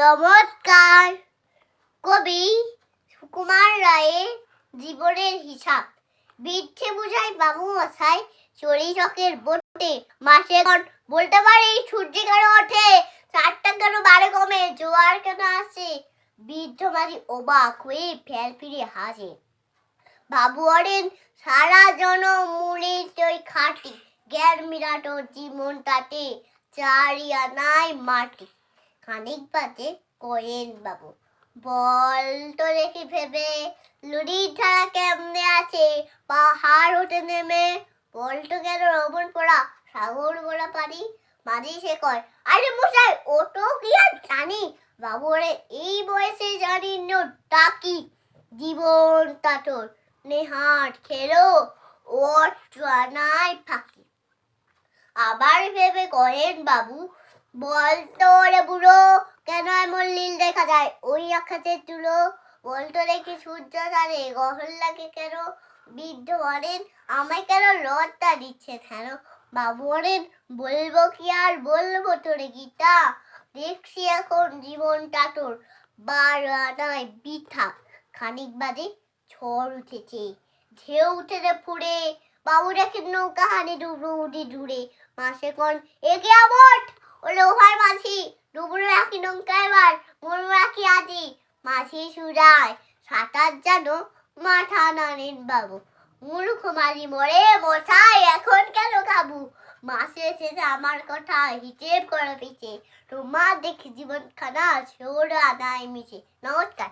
নমস্কার। কবি সুকুমার রায়ের জীবনের হিসাব। বৃদ্ধে বুঝাই বাবু মশাই, চড়ি চকের বোটে মাসে বলতে পারি সূর্য কেন ওঠে? চারটা কেন বারে কমে? জোয়ার কেন আসে? বৃদ্ধ মাঝি অবাক হয়ে ফেল ফিরে হাসে বাবু অরেন সারা জন মুড়ি তৈ খাটি জ্ঞান মিরাট জীবন তাতে চারিয়া নাই মাটি। খানিক বাদে করেন বাবু বল তো দেখি ভেবে, লুড়ি ছাড়া কেমনে আছে? পাহাড় উঠে নেমে। বল তো কেন রবণ পড়া, সাগর বড়া পারি মাঝি সে কয়, আরে মশাই তো কি আর জানি? বাবু রে এই বয়সে জানি নো ডাকি জীবন তাটর নেহাট খেলো ও নাই ফাঁকি। আবার ভেবে করেন বাবু বল তো রে বুড়ো, কেন এমন নীল দেখা যায়? ওই আকাশের তুলো বল তো দেখি সূর্য তারে গহল লাগে কেন বৃদ্ধ বলেন? আমায় কেন রথটা দিচ্ছে কেন? বাবু বলেন, বলব কি আর বলব তোরে গীতা? দেখছি এখন জীবনটা তোর বার আনায় বৃথা। খানিক বাদে ঝড় উঠেছে। ঢেউ উঠেছে ফুড়ে। বাবু দেখেন নৌকা হানি ডুবু উঠি দূরে মাসে কোন একে আমট ও লোহার মাঝি ডুবুরে রাখি নৌকা এবার, মরু রাখি আজি। মাঝি সুরায়, সাঁতার জানো, মাথা নানেন বাবু। মূর্খ মাঝি মরে, মশাই এখন কেন খাবু? মাসে এসেছে আমার কথা, হিসেব করে পিছে। তোমার দেখে জীবন খানা ছোড়া নাই মিছে নমস্কার।